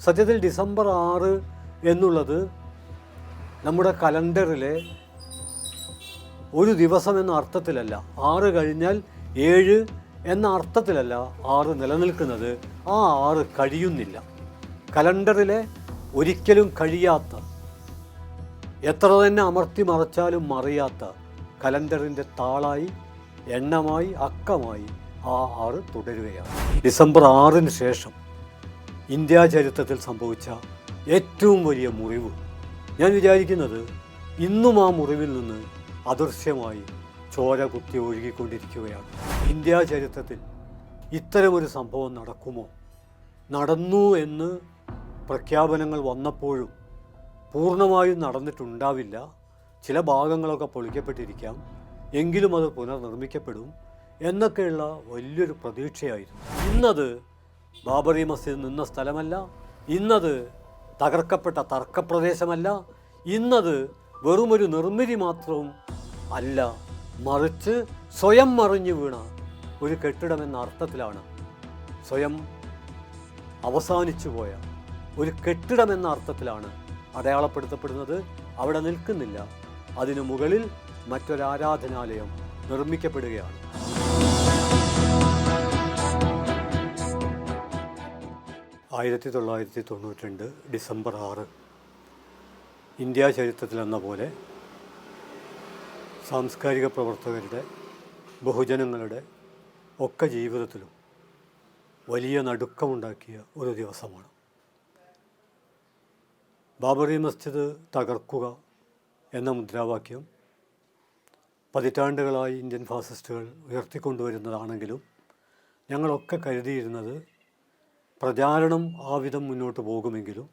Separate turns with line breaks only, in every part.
സത്യത്തിൽ ഡിസംബർ ആറ് എന്നുള്ളത് നമ്മുടെ കലണ്ടറിലെ ഒരു ദിവസം എന്ന അർത്ഥത്തിലല്ല. ആറ് കഴിഞ്ഞാൽ ഏഴ് എന്ന അർത്ഥത്തിലല്ല ആറ് നിലനിൽക്കുന്നത്. ആ ആറ് കഴിയുന്നില്ല. കലണ്ടറിലെ ഒരിക്കലും കഴിയാത്ത എത്ര തന്നെ അമർത്തി മറച്ചാലും മറിയാത്ത കലണ്ടറിന്റെ താളായി എണ്ണമായി അക്കമായി ആ ആറ് തുടരുകയാണ്. ഡിസംബർ ആറിന് ശേഷം ഇന്ത്യ ചരിത്രത്തിൽ സംഭവിച്ച ഏറ്റവും വലിയ മുറിവ്. ഞാൻ വിചാരിക്കുന്നത് ഇന്നും ആ മുറിവിൽ നിന്ന് അദൃശ്യമായി ചോര കുത്തി ഒഴുകിക്കൊണ്ടിരിക്കുകയാണ്. ഇന്ത്യ ചരിത്രത്തിൽ ഇത്തരമൊരു സംഭവം നടക്കുമോ? നടന്നു എന്ന് പ്രഖ്യാപനങ്ങൾ വന്നപ്പോഴും പൂർണമായും നടന്നിട്ടുണ്ടാവില്ല. ചില ഭാഗങ്ങളൊക്കെ പൊളിക്കപ്പെട്ടിരിക്കാം. എങ്കിലും അത് പുനർനിർമ്മിക്കപ്പെടും എന്നൊക്കെയുള്ള വലിയൊരു പ്രതീക്ഷയായിരുന്നു. ഇന്നത് ബാബറി മസ്ജിദ് നിന്ന സ്ഥലമല്ല ഇന്നത് തകർക്കപ്പെട്ട തർക്കപ്രദേശമല്ല ഇന്നത് വെറുമൊരു നിർമ്മിതി മാത്രവും അല്ല മറിച്ച് സ്വയം മറിഞ്ഞു വീണ ഒരു കെട്ടിടം എന്ന അർത്ഥത്തിലാണ്. സ്വയം അവസാനിച്ചു പോയ ഒരു കെട്ടിടം എന്ന അർത്ഥത്തിലാണ് അടയാളപ്പെടുത്തപ്പെടുന്നത്. അവിടെ നിൽക്കുന്നില്ല. അതിനു മുകളിൽ മറ്റൊരാരാധനാലയം നിർമ്മിക്കപ്പെടുകയാണ്. ആയിരത്തി തൊള്ളായിരത്തി തൊണ്ണൂറ്റി രണ്ട് ഡിസംബർ ആറ് ഇന്ത്യ ചരിത്രത്തിലെന്ന പോലെ സാംസ്കാരിക പ്രവർത്തകരുടെ ബഹുജനങ്ങളുടെ ഒക്കെ ജീവിതത്തിലും വലിയ നടുക്കമുണ്ടാക്കിയ ഒരു ദിവസമാണ്. ബാബറി മസ്ജിദ് തകർക്കുക എന്ന മുദ്രാവാക്യം പതിറ്റാണ്ടുകളായി ഇന്ത്യൻ ഫാസിസ്റ്റുകൾ ഉയർത്തിക്കൊണ്ടുവരുന്നതാണെങ്കിലും ഞങ്ങളൊക്കെ കരുതിയിരുന്നത് പ്രചാരണം ആ വിധം മുന്നോട്ട് പോകുമെങ്കിലും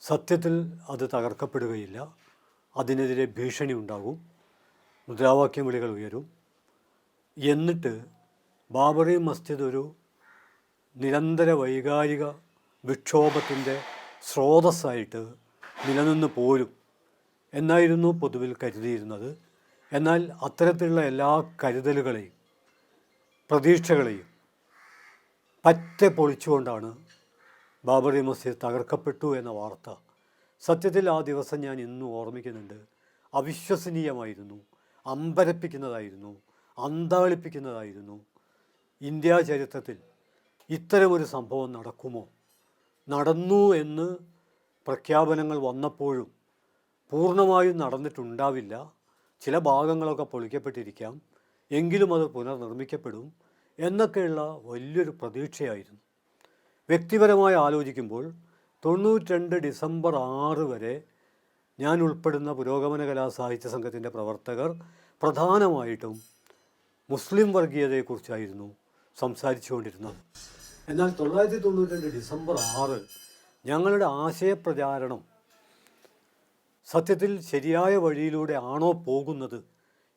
സത്യത്തിൽ അത് തകർക്കപ്പെടുകയില്ല. അതിനെതിരെ ഭീഷണി ഉണ്ടാകും. മുദ്രാവാക്യം വിളികൾ ഉയരും. എന്നിട്ട് ബാബറി മസ്ജിദ് ഒരു നിരന്തര വൈകാരിക വിക്ഷോഭത്തിന്റെ സ്രോതസ്സായിട്ട് നിലനിന്ന് പോരും എന്നായിരുന്നു പൊതുവിൽ കരുതിയിരുന്നത്. എന്നാൽ അത്തരത്തിലുള്ള എല്ലാ കരുതലുകളെയും പ്രതീക്ഷകളെയും പറ്റെ പൊളിച്ചുകൊണ്ടാണ് ബാബറി മസ്ജിദ് തകർക്കപ്പെട്ടു എന്ന വാർത്ത. സത്യത്തിൽ ആ ദിവസം ഞാൻ ഇന്നും ഓർമ്മിക്കുന്നുണ്ട്. അവിശ്വസനീയമായിരുന്നു. അമ്പരപ്പിക്കുന്നതായിരുന്നു. അന്താളിപ്പിക്കുന്നതായിരുന്നു. ഇന്ത്യ ചരിത്രത്തിൽ ഇത്തരമൊരു സംഭവം നടക്കുമോ? നടന്നു എന്ന് പ്രഖ്യാപനങ്ങൾ വന്നപ്പോഴും പൂർണമായും നടന്നിട്ടുണ്ടാവില്ല. ചില ഭാഗങ്ങളൊക്കെ പൊളിക്കപ്പെട്ടിരിക്കാം. എങ്കിലും അത് പുനർനിർമ്മിക്കപ്പെടും. എന്നൊക്കെയുള്ള വലിയൊരു പ്രതീക്ഷയായിരുന്നു. വ്യക്തിപരമായി ആലോചിക്കുമ്പോൾ തൊണ്ണൂറ്റിരണ്ട് ഡിസംബർ ആറ് വരെ ഞാൻ ഉൾപ്പെടുന്ന പുരോഗമന കലാ സാഹിത്യ സംഘത്തിന്റെ പ്രവർത്തകർ പ്രധാനമായിട്ടും മുസ്ലിം വർഗീയതയെക്കുറിച്ചായിരുന്നു സംസാരിച്ചുകൊണ്ടിരുന്നത്. എന്നാൽ തൊള്ളായിരത്തി തൊണ്ണൂറ്റിരണ്ട് ഡിസംബർ ആറ് ഞങ്ങളുടെ ആശയപ്രചാരണം സത്യത്തിൽ ശരിയായ വഴിയിലൂടെ ആണോ പോകുന്നത്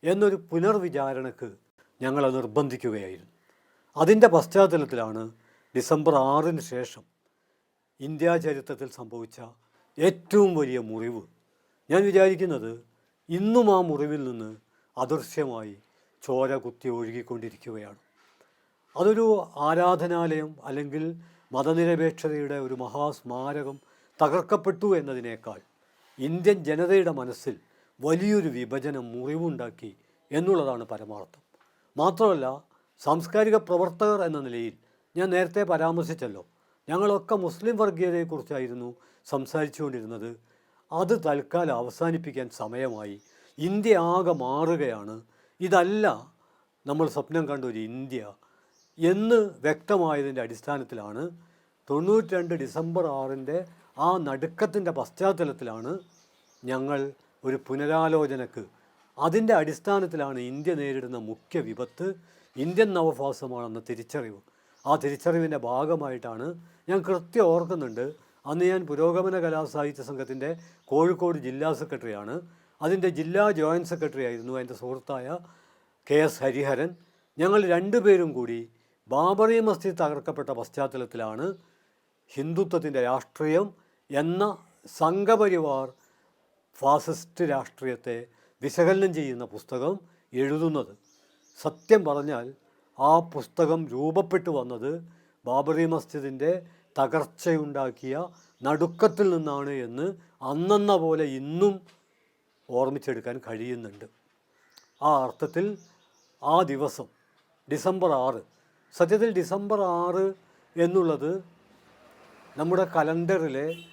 എന്നൊരു പുനർവിചാരണക്ക് ഞങ്ങളെ നിർബന്ധിക്കുകയായിരുന്നു. അതിന്റെ പശ്ചാത്തലത്തിലാണ് ഡിസംബർ ആറിന് ശേഷം ഇന്ത്യ ചരിത്രത്തിൽ സംഭവിച്ച ഏറ്റവും വലിയ മുറിവ്. ഞാൻ വിചാരിക്കുന്നത് ഇന്നും ആ മുറിവിൽ നിന്ന് അദൃശ്യമായി ചോര കുത്തി ഒഴുകിക്കൊണ്ടിരിക്കുകയാണ്. അതൊരു ആരാധനാലയം അല്ലെങ്കിൽ മതനിരപേക്ഷതയുടെ ഒരു മഹാസ്മാരകം തകർക്കപ്പെട്ടു എന്നതിനേക്കാൾ ഇന്ത്യൻ ജനതയുടെ മനസ്സിൽ വലിയൊരു വിഭജനം മുറിവുണ്ടാക്കി എന്നുള്ളതാണ് പരമാർത്ഥം. മാത്രമല്ല സാംസ്കാരിക പ്രവർത്തകർ എന്ന നിലയിൽ ഞാൻ നേരത്തെ പരാമർശിച്ചല്ലോ. ഞങ്ങളൊക്കെ മുസ്ലിം വർഗീയതയെക്കുറിച്ചായിരുന്നു സംസാരിച്ചുകൊണ്ടിരുന്നത്. അത് തൽക്കാലം അവസാനിപ്പിക്കാൻ സമയമായി. ഇന്ത്യ ആകെ മാറുകയാണ്. ഇതല്ല നമ്മൾ സ്വപ്നം കണ്ട ഒരു ഇന്ത്യ എന്ന് വ്യക്തമായതിന്റെ അടിസ്ഥാനത്തിലാണ് തൊണ്ണൂറ്റി രണ്ട് ഡിസംബർ ആറിന്റെ ആ നടുക്കത്തിന്റെ പശ്ചാത്തലത്തിലാണ് ഞങ്ങൾ ഒരു പുനരാലോചനക്ക്. അതിന്റെ അടിസ്ഥാനത്തിലാണ് ഇന്ത്യ നേരിടുന്ന മുഖ്യ വിപത്ത് ഇന്ത്യൻ നവഭാസമാണെന്ന തിരിച്ചറിവ്. ആ തിരിച്ചറിവിന്റെ ഭാഗമായിട്ടാണ് ഞാൻ കൃത്യം ഓർക്കുന്നുണ്ട്. അന്ന് ഞാൻ പുരോഗമന കലാസാഹിത്യ സംഘത്തിന്റെ കോഴിക്കോട് ജില്ലാ സെക്രട്ടറിയാണ്. അതിന്റെ ജില്ലാ ജോയിന്റ് സെക്രട്ടറി ആയിരുന്നു എന്റെ സുഹൃത്തായ കെ എസ് ഹരിഹരൻ. ഞങ്ങൾ രണ്ടുപേരും കൂടി ബാബറി മസ്ജിദ് തകർക്കപ്പെട്ട പശ്ചാത്തലത്തിലാണ് ഹിന്ദുത്വത്തിന്റെ രാഷ്ട്രീയം എന്ന സംഘപരിവാർ ഫാസിസ്റ്റ് രാഷ്ട്രീയത്തെ വിശകലനം ചെയ്യുന്ന പുസ്തകം എഴുതുന്നത്. സത്യം പറഞ്ഞാൽ ആ പുസ്തകം രൂപപ്പെട്ടു വന്നത് ബാബറി മസ്ജിദിന്റെ തകർച്ചയുണ്ടാക്കിയ നടുക്കത്തിൽ നിന്നാണ് എന്ന് അന്നെന്ന പോലെ ഇന്നും ഓർമ്മിച്ചെടുക്കാൻ കഴിയുന്നുണ്ട്. ആ അർത്ഥത്തിൽ ആ ദിവസം ഡിസംബർ ആറ് സത്യത്തിൽ ഡിസംബർ ആറ് എന്നുള്ളത് നമ്മുടെ കലണ്ടറിലെ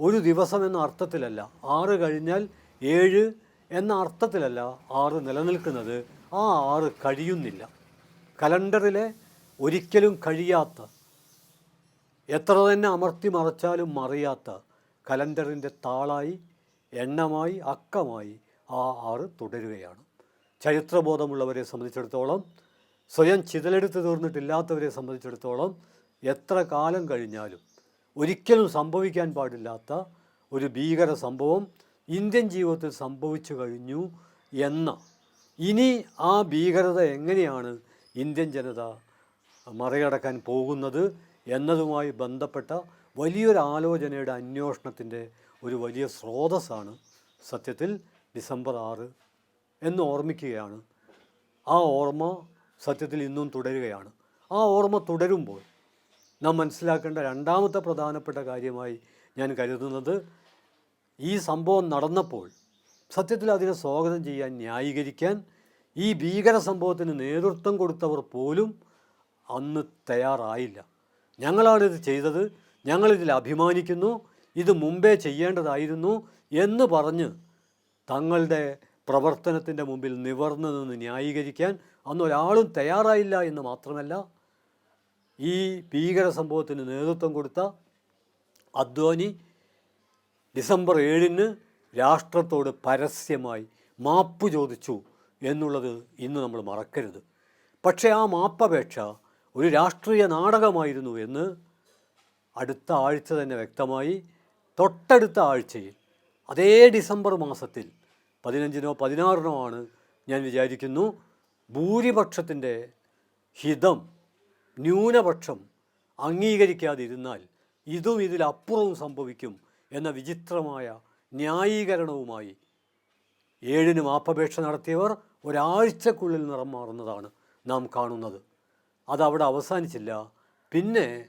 ഒരു ദിവസം എന്ന അർത്ഥത്തിലല്ല. ആറ് കഴിഞ്ഞാൽ ഏഴ് എന്ന അർത്ഥത്തിലല്ല ആറ് നിലനിൽക്കുന്നത്. ആ ആറ് കഴിയുന്നില്ല. കലണ്ടറിലെ ഒരിക്കലും കഴിയാത്ത എത്ര തന്നെ അമർത്തി മറച്ചാലും മറിയാത്ത കലണ്ടറിന്റെ താളായി എണ്ണമായി അക്കമായി ആ ആറ് തുടരുകയാണ്. ചരിത്രബോധമുള്ളവരെ സംബന്ധിച്ചിടത്തോളം സ്വയം ചിതലെടുത്ത് തീർന്നിട്ടില്ലാത്തവരെ സംബന്ധിച്ചിടത്തോളം എത്ര കാലം കഴിഞ്ഞാലും ഒരിക്കലും സംഭവിക്കാൻ പാടില്ലാത്ത ഒരു ഭീകര സംഭവം ഇന്ത്യൻ ജീവിതത്തിൽ സംഭവിച്ചു കഴിഞ്ഞു എന്ന. ഇനി ആ ഭീകരത എങ്ങനെയാണ് ഇന്ത്യൻ ജനത മറികടക്കാൻ പോകുന്നത് എന്നതുമായി ബന്ധപ്പെട്ട വലിയൊരു ആലോചനയുടെ അന്വേഷണത്തിന്റെ ഒരു വലിയ സ്രോതസ്സാണ് സത്യത്തിൽ ഡിസംബർ ആറ് എന്ന് ഓർമ്മിക്കുകയാണ്. ആ ഓർമ്മ സത്യത്തിൽ ഇന്നും തുടരുകയാണ്. ആ ഓർമ്മ തുടരുമ്പോൾ നാം മനസ്സിലാക്കേണ്ട രണ്ടാമത്തെ പ്രധാനപ്പെട്ട കാര്യമായി ഞാൻ കരുതുന്നത് ഈ സംഭവം നടന്നപ്പോൾ സത്യത്തിൽ അതിനെ സ്വാഗതം ചെയ്യാൻ ന്യായീകരിക്കാൻ ഈ ഭീകര സംഭവത്തിന് നേതൃത്വം കൊടുത്തവർ പോലും അന്ന് തയ്യാറായില്ല. ഞങ്ങളാണിത് ചെയ്തത്. ഞങ്ങളിതിൽ അഭിമാനിക്കുന്നു. ഇത് മുമ്പേ ചെയ്യേണ്ടതായിരുന്നു എന്ന് പറഞ്ഞ് തങ്ങളുടെ പ്രവർത്തനത്തിന്റെ മുമ്പിൽ നിവർന്നു നിന്ന് ന്യായീകരിക്കാൻ അന്ന് ഒരാളും തയ്യാറായില്ല എന്ന് മാത്രമല്ല ഈ ഭീകര സംഭവത്തിന് നേതൃത്വം കൊടുത്ത അദ്വാനി ഡിസംബർ ഏഴിന് രാഷ്ട്രത്തോട് പരസ്യമായി മാപ്പ് ചോദിച്ചു എന്നുള്ളത് ഇന്ന് നമ്മൾ മറക്കരുത്. പക്ഷേ ആ മാപ്പപേക്ഷ ഒരു രാഷ്ട്രീയ നാടകമായിരുന്നു എന്ന് അടുത്ത ആഴ്ച തന്നെ വ്യക്തമായി തൊട്ടടുത്ത ആഴ്ചയിൽ അതേ ഡിസംബർ മാസത്തിൽ പതിനഞ്ചിനോ പതിനാറിനോ ആണ് ഞാൻ വിചാരിക്കുന്നു ഭൂരിപക്ഷത്തിന്റെ ഹിതം ന്യൂനപക്ഷം അംഗീകരിക്കാതിരുന്നാൽ ഇതും ഇതിലപ്പുറവും സംഭവിക്കും എന്ന വിചിത്രമായ ന്യായീകരണവുമായി ഏഴിന് മാപ്പപേക്ഷ നടത്തിയവർ ഒരാഴ്ചക്കുള്ളിൽ നിറം മാറുന്നതാണ് നാം കാണുന്നത്. അതവിടെ അവസാനിച്ചില്ല. പിന്നെ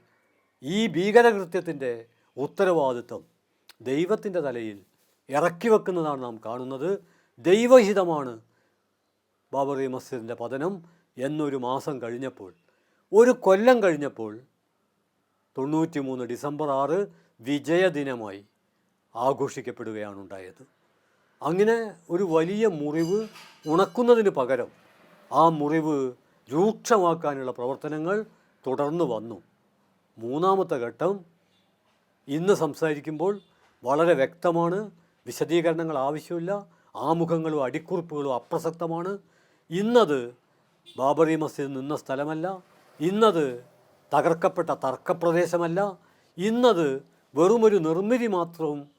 ഈ ഭീകരകൃത്യത്തിന്റെ ഉത്തരവാദിത്വം ദൈവത്തിന്റെ തലയിൽ ഇറക്കി വെക്കുന്നതാണ് നാം കാണുന്നത്. ദൈവഹിതമാണ് ബാബറി മസ്ജിദിന്റെ പതനം എന്നൊരു മാസം കഴിഞ്ഞപ്പോൾ ഒരു കൊല്ലം കഴിഞ്ഞപ്പോൾ തൊണ്ണൂറ്റി മൂന്ന് ഡിസംബർ ആറ് വിജയദിനമായി ആഘോഷിക്കപ്പെടുകയാണ് ഉണ്ടായത് അങ്ങനെ ഒരു വലിയ മുറിവ് ഉണക്കുന്നതിന് പകരം ആ മുറിവ് രൂക്ഷമാക്കാനുള്ള പ്രവർത്തനങ്ങൾ തുടർന്ന് വന്നു. മൂന്നാമത്തെ ഘട്ടം ഇന്ന് സംസാരിക്കുമ്പോൾ വളരെ വ്യക്തമാണ്. വിശദീകരണങ്ങൾ ആവശ്യമില്ല. ആമുഖങ്ങളും അടിക്കുറിപ്പുകളും അപ്രസക്തമാണ്. ഇന്നത് ബാബറി മസ്ജിദ് നിന്ന സ്ഥലമല്ല. ഇന്നത് തകർക്കപ്പെട്ട തർക്കപ്രദേശമല്ല. ഇന്നത് വെറുമൊരു നിർമ്മിതി മാത്രവും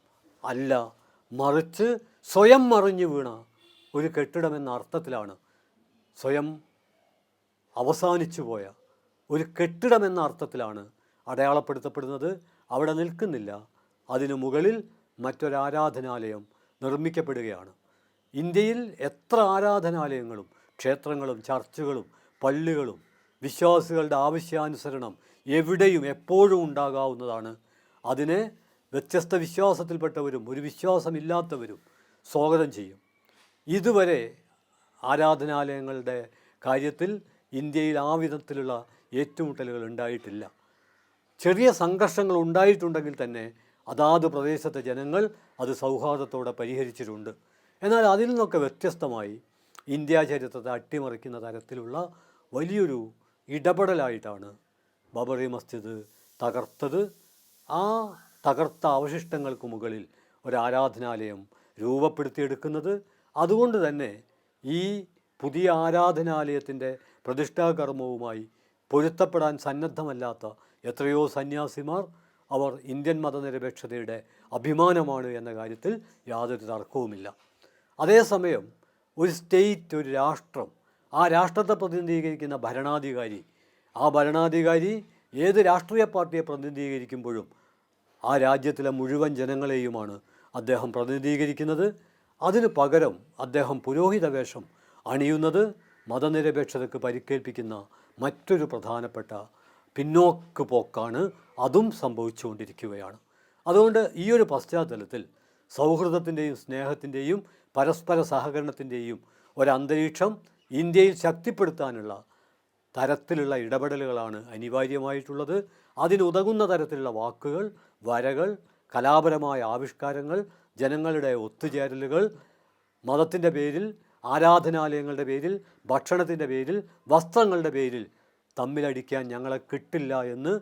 അല്ല മറിച്ച് സ്വയം മറിഞ്ഞു വീണ ഒരു കെട്ടിടം എന്ന അർത്ഥത്തിലാണ് സ്വയം അവസാനിച്ചു പോയ ഒരു കെട്ടിടം എന്ന അർത്ഥത്തിലാണ് അടയാളപ്പെടുത്തപ്പെടുന്നത്. അവിടെ നിൽക്കുന്നില്ല. അതിനു മുകളിൽ മറ്റൊരാരാധനാലയം നിർമ്മിക്കപ്പെടുകയാണ്. ഇന്ത്യയിൽ എത്ര ആരാധനാലയങ്ങളും ക്ഷേത്രങ്ങളും ചർച്ചുകളും പള്ളികളും വിശ്വാസികളുടെ ആവശ്യാനുസരണം എവിടെയും എപ്പോഴും ഉണ്ടാകാവുന്നതാണ്. അതിനെ വ്യത്യസ്ത വിശ്വാസത്തിൽപ്പെട്ടവരും ഒരു വിശ്വാസമില്ലാത്തവരും സ്വാഗതം ചെയ്യും. ഇതുവരെ ആരാധനാലയങ്ങളുടെ കാര്യത്തിൽ ഇന്ത്യയിൽ ആ വിധത്തിലുള്ള ഏറ്റുമുട്ടലുകൾ ഉണ്ടായിട്ടില്ല. ചെറിയ സംഘർഷങ്ങൾ ഉണ്ടായിട്ടുണ്ടെങ്കിൽ തന്നെ അതാത് പ്രദേശത്തെ ജനങ്ങൾ അത് സൗഹാർദ്ദത്തോടെ പരിഹരിച്ചിട്ടുണ്ട്. എന്നാൽ അതിൽ നിന്നൊക്കെ വ്യത്യസ്തമായി ഇന്ത്യാ ചരിത്രത്തെ അട്ടിമറിക്കുന്ന തരത്തിലുള്ള വലിയൊരു ഇടപെടലായിട്ടാണ് ബബറി മസ്ജിദ് തകർത്തത്. ആ തകർത്ത അവശിഷ്ടങ്ങൾക്ക് മുകളിൽ ഒരു ആരാധനാലയം രൂപപ്പെടുത്തിയെടുക്കുന്നത് അതുകൊണ്ട് തന്നെ ഈ പുതിയ ആരാധനാലയത്തിന്റെ പ്രതിഷ്ഠാകർമ്മവുമായി പൊരുത്തപ്പെടാൻ സന്നദ്ധമല്ലാത്ത എത്രയോ സന്യാസിമാർ അവർ ഇന്ത്യൻ മതനിരപേക്ഷതയുടെ അഭിമാനമാണ് എന്ന കാര്യത്തിൽ യാതൊരു തർക്കവുമില്ല. അതേസമയം ഒരു സ്റ്റേറ്റ് ഒരു രാഷ്ട്രം ആ രാഷ്ട്രത്തെ പ്രതിനിധീകരിക്കുന്ന ഭരണാധികാരി ആ ഭരണാധികാരി ഏത് രാഷ്ട്രീയ പാർട്ടിയെ പ്രതിനിധീകരിക്കുമ്പോഴും ആ രാജ്യത്തിലെ മുഴുവൻ ജനങ്ങളെയുമാണ് അദ്ദേഹം പ്രതിനിധീകരിക്കുന്നത്. അതിന് പകരം അദ്ദേഹം പുരോഹിതവേഷം അണിയുന്നത് മതനിരപേക്ഷതയ്ക്ക് പരിക്കേൽപ്പിക്കുന്ന മറ്റൊരു പ്രധാനപ്പെട്ട പിന്നോക്ക് പോക്കാണ് അതും സംഭവിച്ചുകൊണ്ടിരിക്കുകയാണ്. അതുകൊണ്ട് ഈ ഒരു പശ്ചാത്തലത്തിൽ സൗഹൃദത്തിന്റെയും സ്നേഹത്തിന്റെയും പരസ്പര സഹകരണത്തിന്റെയും ഒരന്തരീക്ഷം ഇന്ത്യയിൽ ശക്തിപ്പെടുത്താനുള്ള തരത്തിലുള്ള ഇടപെടലുകളാണ് അനിവാര്യമായിട്ടുള്ളത്. അതിനുതകുന്ന തരത്തിലുള്ള വാക്കുകൾ വരകൾ കലാപരമായ ആവിഷ്കാരങ്ങൾ ജനങ്ങളുടെ ഒത്തുചേരലുകൾ മതത്തിന്റെ പേരിൽ ആരാധനാലയങ്ങളുടെ പേരിൽ ഭക്ഷണത്തിന്റെ പേരിൽ വസ്ത്രങ്ങളുടെ പേരിൽ തമ്മിലടിക്കാൻ ഞങ്ങളെ കിട്ടില്ല എന്ന്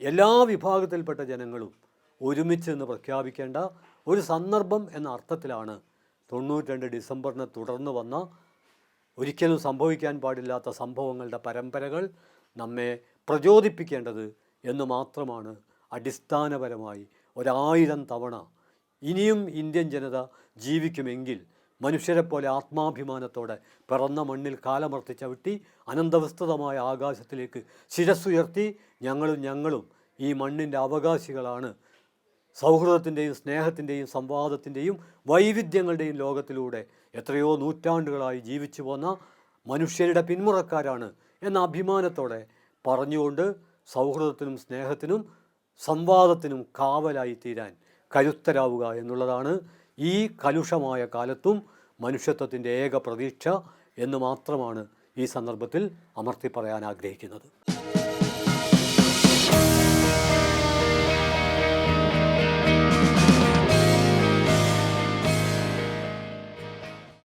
എല്ലാ വിഭാഗത്തിൽപ്പെട്ട ജനങ്ങളും ഒരുമിച്ച് നിന്ന് പ്രഖ്യാപിക്കേണ്ട ഒരു സന്ദർഭം എന്ന അർത്ഥത്തിലാണ് തൊണ്ണൂറ്റിരണ്ട് ഡിസംബറിനെ തുടർന്ന് വന്ന ഒരിക്കലും സംഭവിക്കാൻ പാടില്ലാത്ത സംഭവങ്ങളുടെ പരമ്പരകൾ നമ്മെ പ്രചോദിപ്പിക്കേണ്ടത് എന്ന് മാത്രമാണ് അടിസ്ഥാനപരമായി ഒരായിരം തവണ ഇനിയും ഇന്ത്യൻ ജനത ജീവിക്കുമെങ്കിൽ മനുഷ്യരെപ്പോലെ ആത്മാഭിമാനത്തോടെ പിറന്ന മണ്ണിൽ കാലമർത്തി ചവിട്ടി അനന്തവിസ്തൃതമായ ആകാശത്തിലേക്ക് ശിരസ്സുയർത്തി ഞങ്ങളും ഞങ്ങളും ഈ മണ്ണിന്റെ അവകാശികളാണ്. സൗഹൃദത്തിന്റെയും സ്നേഹത്തിന്റെയും സംവാദത്തിന്റെയും വൈവിധ്യങ്ങളുടെയും ലോകത്തിലൂടെ എത്രയോ നൂറ്റാണ്ടുകളായി ജീവിച്ചു പോന്ന മനുഷ്യരുടെ പിന്മുറക്കാരാണ് എന്ന അഭിമാനത്തോടെ പറഞ്ഞുകൊണ്ട് സൗഹൃദത്തിനും സ്നേഹത്തിനും സംവാദത്തിനും കാവലായി തീരാൻ കരുത്തരാവുക എന്നുള്ളതാണ് ഈ കലുഷമായ കാലത്തും മനുഷ്യത്വത്തിന്റെ ഏക പ്രതീക്ഷ എന്ന് മാത്രമാണ് ഈ സന്ദർഭത്തിൽ അമർത്തി പറയാൻ ആഗ്രഹിക്കുന്നത്.